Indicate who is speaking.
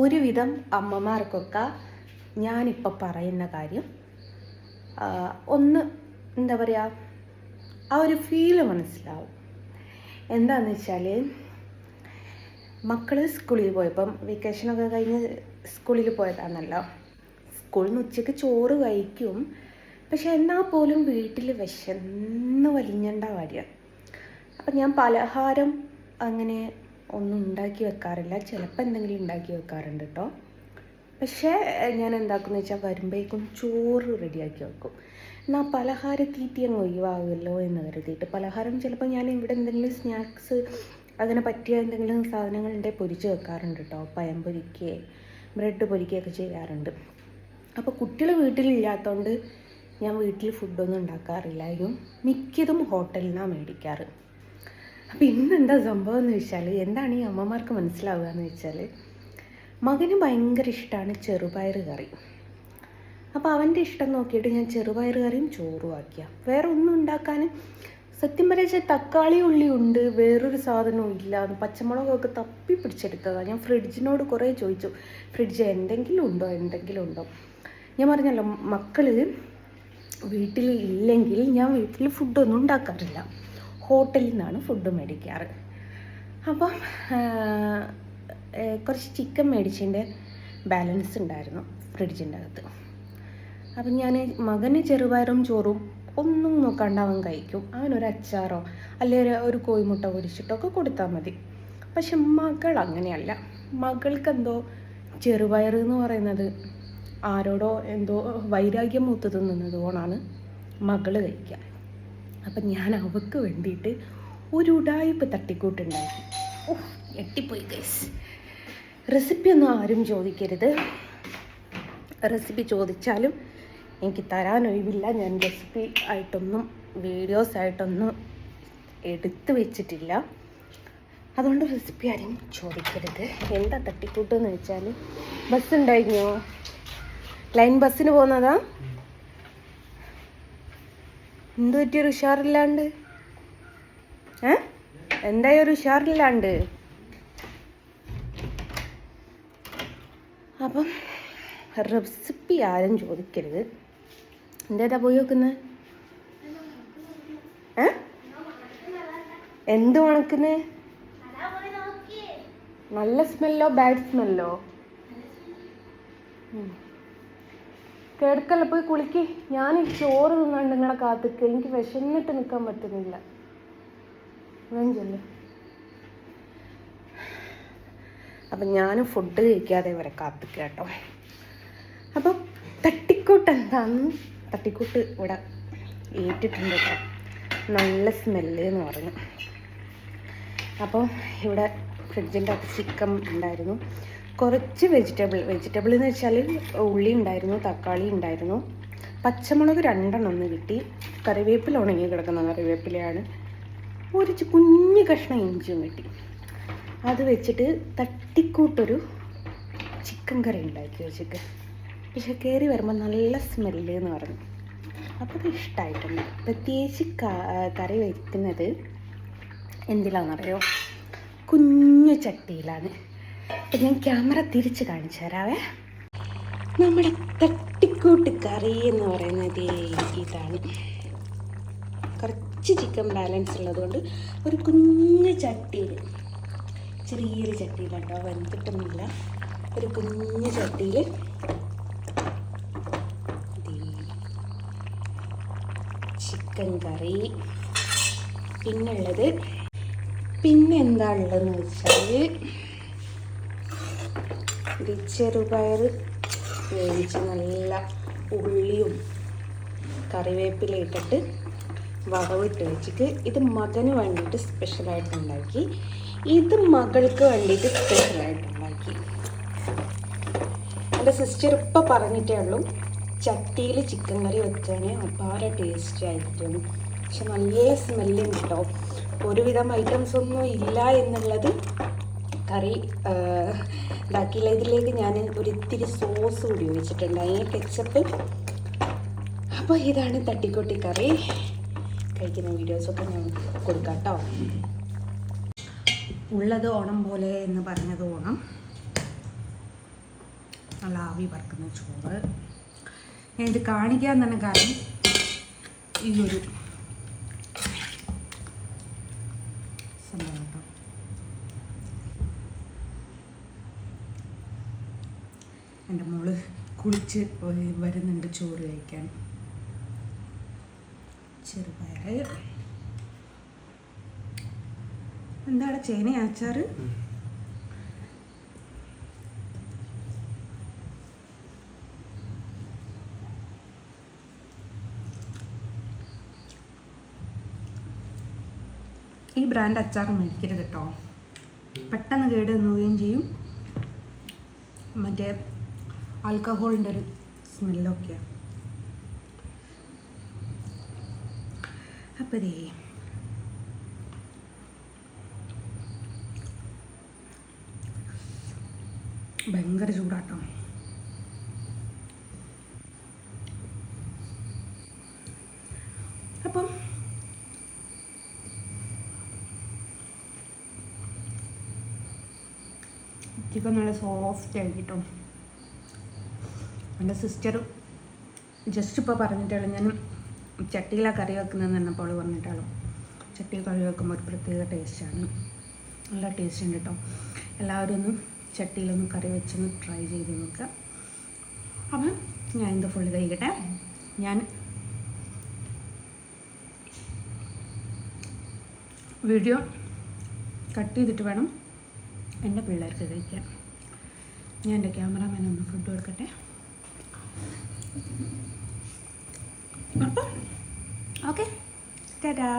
Speaker 1: ഒരുവിധം അമ്മമാർക്കൊക്കെ ഞാനിപ്പോൾ പറയുന്ന കാര്യം ഒന്ന് എന്താ പറയുക ആ ഒരു ഫീൽ മനസ്സിലാവും. എന്താണെന്ന് വെച്ചാൽ മക്കൾ സ്കൂളിൽ പോയപ്പം വെക്കേഷനൊക്കെ കഴിഞ്ഞ് സ്കൂളിൽ പോയതാണല്ലോ. സ്കൂളിൽ നിന്ന് ഉച്ചയ്ക്ക് ചോറ് കഴിക്കും. പക്ഷെ എന്നാൽ പോലും വീട്ടിൽ വിശന്ന് വലിഞ്ഞണ്ട കാര്യം. അപ്പം ഞാൻ പലഹാരം അങ്ങനെ ഒന്നും ഉണ്ടാക്കി വെക്കാറില്ല. ചിലപ്പോൾ എന്തെങ്കിലും ഉണ്ടാക്കി വെക്കാറുണ്ട് കേട്ടോ പക്ഷേ ഞാൻ എന്താക്കുന്ന വെച്ചാൽ വരുമ്പോഴേക്കും ചോറ് റെഡിയാക്കി വെക്കും. എന്നാൽ പലഹാര തീറ്റി അങ്ങ് ഒഴിവാകുമല്ലോ എന്ന് കരുതിയിട്ട് പലഹാരം ചിലപ്പോൾ ഞാൻ ഇവിടെ എന്തെങ്കിലും സ്നാക്സ് അതിനെ പറ്റിയ എന്തെങ്കിലും സാധനങ്ങളുണ്ടെങ്കിൽ പൊരിച്ച് വെക്കാറുണ്ട് കേട്ടോ പയം പൊരിക്കുക ബ്രെഡ് പൊരിക്കുകയൊക്കെ ചെയ്യാറുണ്ട്. അപ്പോൾ കുട്ടികൾ വീട്ടിലില്ലാത്തതുകൊണ്ട് ഞാൻ വീട്ടിൽ ഫുഡൊന്നും ഉണ്ടാക്കാറില്ലായിരുന്നു മിക്കതും ഹോട്ടലിൽ നിന്നാണ് മേടിക്കാറ്. അപ്പോൾ ഇന്ന് എന്താ സംഭവം എന്ന് വെച്ചാൽ എന്താണ് ഈ അമ്മമാർക്ക് മനസ്സിലാവുക എന്ന് വെച്ചാൽ മകന് ഭയങ്കര ഇഷ്ടമാണ് ചെറുപയർ കറി. അപ്പോൾ അവന്റെ ഇഷ്ടം നോക്കിയിട്ട് ഞാൻ ചെറുപയർ കറിയും ചോറും ആക്കിയ. വേറെ ഒന്നും ഉണ്ടാക്കാൻ സത്യം പറയാ തക്കാളി ഉള്ളി ഉണ്ട് വേറൊരു സാധനവും ഇല്ല. പച്ചമുളകൊക്കെ തപ്പി പിടിച്ചെടുത്തതാണ് ഞാൻ ഫ്രിഡ്ജിനോട് കുറേ ചോദിച്ചു ഫ്രിഡ്ജ് എന്തെങ്കിലും ഉണ്ടോ? എന്തെങ്കിലും ഉണ്ടോ? ഞാൻ പറഞ്ഞല്ലോ മക്കൾ വീട്ടിൽ ഇല്ലെങ്കിൽ ഞാൻ വീട്ടിൽ ഫുഡൊന്നും ഉണ്ടാക്കാറില്ല. ഹോട്ടലിൽ നിന്നാണ് ഫുഡ് മേടിക്കാറ്. അപ്പം കുറച്ച് ചിക്കൻ മേടിച്ചതിന്റെ ബാലൻസ് ഉണ്ടായിരുന്നു ഫ്രിഡ്ജിന്റെ അകത്ത്. അപ്പം ഞാൻ മകന് ചെറുപയറും ചോറും ഒന്നും നോക്കാണ്ട് അവൻ കഴിക്കും. അവനൊരു അച്ചാറോ അല്ലെങ്കിൽ ഒരു- കോഴിമുട്ട പൊരിച്ചിട്ടോ ഒക്കെ കൊടുത്താൽ മതി. പക്ഷെ മകൾ അങ്ങനെയല്ല. മകൾക്ക് എന്തോ ചെറുപയർ എന്ന് പറയുന്നത് ആരോടോ എന്തോ വൈരാഗ്യം മൂത്ത് മകൾ കഴിക്കുക. അപ്പം ഞാൻ അവൾക്ക് വേണ്ടിയിട്ട് ഒരു ഉടായ്പ് തട്ടിക്കൂട്ടുണ്ടാക്കി. ഓ ഞെട്ടിപ്പോയി ഗൈസ് റെസിപ്പി ഒന്നും ആരും ചോദിക്കരുത്. റെസിപ്പി ചോദിച്ചാലും എനിക്ക് തരാൻ ഒഴിവില്ല. ഞാൻ റെസിപ്പി ആയിട്ടൊന്നും വീഡിയോസ് ആയിട്ടൊന്നും എടുത്തു വെച്ചിട്ടില്ല. അതുകൊണ്ട് റെസിപ്പി ആരും ചോദിക്കരുത്. എന്താ തട്ടിക്കൂട്ടെന്ന് വെച്ചാൽ ബസ് ഉണ്ടായിരുന്നോ? ലൈൻ ബസ്സിന് പോകുന്നതാ? എന്ത് പറ്റിയൊരു ഉഷാറില്ലാണ്ട്? ഏ? എന്തായി ഒരു ഉഷാറില്ലാണ്ട്? അപ്പം റെസിപ്പി ആരും ചോദിക്കരുത്. എന്തേതാ പോയി വെക്കുന്നത് ഏ? എന്ത് ഉണക്കുന്നത് നല്ല സ്മെല്ലോ ബാഡ് സ്മെല്ലോ കിടക്കല്ല പോയി കുളിക്ക്. ഞാൻ ഈ ചോറ് തിന്നാണ്ട് നിങ്ങളെ കാത്തിക്ക്. എനിക്ക് വിശന്നിട്ട് നിൽക്കാൻ പറ്റുന്നില്ല. അപ്പൊ ഞാനും ഞാൻ ഫുഡ് കഴിക്കാതെ ഇവരെ കാത്തു കേട്ടോ. അപ്പം തട്ടിക്കൂട്ട് എന്താന്ന്? തട്ടിക്കൂട്ട് ഇവിടെ ഏറ്റിട്ടുണ്ട് നല്ല സ്മെല്ല് എന്ന് പറഞ്ഞു. അപ്പോൾ ഇവിടെ ഫ്രിഡ്ജിന്റെ അകത്ത് ചിക്കൻ ഉണ്ടായിരുന്നു. കുറച്ച് വെജിറ്റബിൾ വെജിറ്റബിൾ എന്ന് വെച്ചാൽ ഉള്ളി ഉണ്ടായിരുന്നു തക്കാളി ഉണ്ടായിരുന്നു. പച്ചമുളക് രണ്ടെണ്ണം ഒന്ന് കിട്ടി. കറിവേപ്പില ഉണങ്ങി കിടക്കുന്ന കറിവേപ്പിലയാണ്. ഒരു കുഞ്ഞു കഷ്ണം ഇഞ്ചിയും കിട്ടി. അത് വെച്ചിട്ട് തട്ടിക്കൂട്ടൊരു ചിക്കൻ കറി ഉണ്ടാക്കി വെച്ചിട്ട്. പക്ഷെ കയറി വരുമ്പോൾ നല്ല സ്മെല്ല് എന്ന് പറഞ്ഞു. അപ്പോൾ അത് ഇഷ്ടമായിട്ടുണ്ട് പ്രത്യേകിച്ച് കറി വയ്ക്കുന്നത് എന്തിലാണെന്നറിയോ കുഞ്ഞു ചട്ടിയിലാണ്. അപ്പം ഞാൻ ക്യാമറ തിരിച്ച് കാണിച്ചു തരാവേ. നമ്മുടെ തട്ടിക്കൂട്ട് കറി എന്ന് പറയുന്നത് ഇതാണ്. കുറച്ച് ചിക്കൻ ബാലൻസ് ഉള്ളതുകൊണ്ട് ഒരു കുഞ്ഞു ചട്ടിയിൽ ചെറിയൊരു ചട്ടിയിലുണ്ടോ വെന്തിട്ടൊന്നുമില്ല. ഒരു കുഞ്ഞു ചട്ടിയിൽ ചിക്കൻ കറി പിന്നുള്ളത് പിന്നെ എന്താ ഉള്ളതെന്ന് വെച്ചാൽ ഇത് ചെറുപയർ വേവിച്ച് നല്ല ഉള്ളിയും കറിവേപ്പില ഇട്ടിട്ട് വറവിട്ട് വെച്ചിട്ട് ഇത് മകന് വേണ്ടിയിട്ട് സ്പെഷ്യലായിട്ട് ഉണ്ടാക്കി ഇത് മകൾക്ക് വേണ്ടിയിട്ട് സ്പെഷ്യലായിട്ട് ഉണ്ടാക്കി എന്റെ സിസ്റ്റർ ഇപ്പം പറഞ്ഞിട്ടേ ഉള്ളൂ ചട്ടിയിൽ ചിക്കൻ കറി വെക്കുകയാണെങ്കിൽ അപാര ടേസ്റ്റ് ആയിരിക്കും. പക്ഷെ നല്ല സ്മെല്ലും കിട്ടും. ഒരുവിധം ഐറ്റംസ് ഒന്നും ഇല്ല എന്നുള്ളത് കറി ഇതാക്കിയില്ല ഇതിലേക്ക് ഞാൻ ഒരിത്തിരി സോസ് കൂടി ഒഴിച്ചിട്ടുണ്ട്. അതിന് കെച്ചപ്പ് അപ്പോൾ ഇതാണ് തട്ടിക്കൊട്ടി കറി. കഴിക്കുന്ന വീഡിയോസൊക്കെ ഞാൻ കൊടുക്കാം കേട്ടോ ഉള്ളത് ഓണം പോലെ എന്ന് പറഞ്ഞത് ഓണം. നല്ല ആവി പറക്കുന്ന ചോറ്. ഞാൻ ഇത് കാണിക്കാൻ തന്നെ കാരണം ഈ ഒരു സംഭവം കേട്ടോ എന്റെ മോൾ കുളിച്ച് വരുന്നുണ്ട് ചോറ് കഴിക്കാൻ. ചെറുപയർ എന്താണ് ചേന അച്ചാറ്? ഈ ബ്രാൻഡ് അച്ചാർ മേടിക്കരുത് കേട്ടോ. പെട്ടെന്ന് കേട് വന്നുകയും ചെയ്യും. മറ്റേ ആൽക്കഹോളിന്റെ ഒരു സ്മെല്ലൊക്കെയാണ് അപ്പോൾ ദേ. ഭയങ്കര ചൂടാട്ടോ. അപ്പം ചിക്കൻ നല്ല സോഫ്റ്റ് ആയി കിട്ടും എന്റെ സിസ്റ്റർ ജസ്റ്റ് ഇപ്പോൾ പറഞ്ഞിട്ടാണ് ഞാൻ ചട്ടിയിലാണ് കറി വെക്കുന്നതെന്ന് പറഞ്ഞപ്പോൾ അവൾ പറഞ്ഞിട്ടുള്ളൂ. ചട്ടിയിൽ കറി വെക്കുമ്പോൾ ഒരു പ്രത്യേക ടേസ്റ്റാണ് നല്ല ടേസ്റ്റ് ഉണ്ട് കേട്ടോ എല്ലാവരും ഒന്ന് ചട്ടിയിലൊന്ന് കറി വെച്ചൊന്ന് ട്രൈ ചെയ്ത് നോക്കുക അപ്പം ഞാൻ ഇത് ഫുള്ള് കഴിക്കട്ടെ. ഞാൻ വീഡിയോ കട്ട് ചെയ്തിട്ട് വേണം എന്റെ പിള്ളേർക്ക് കഴിക്കാൻ. ഞാൻ എന്റെ ക്യാമറാമാൻ ഒന്ന് ഫുഡ് കൊടുക്കട്ടെ. അപ്പം ഓക്കെ ടാറ്റാ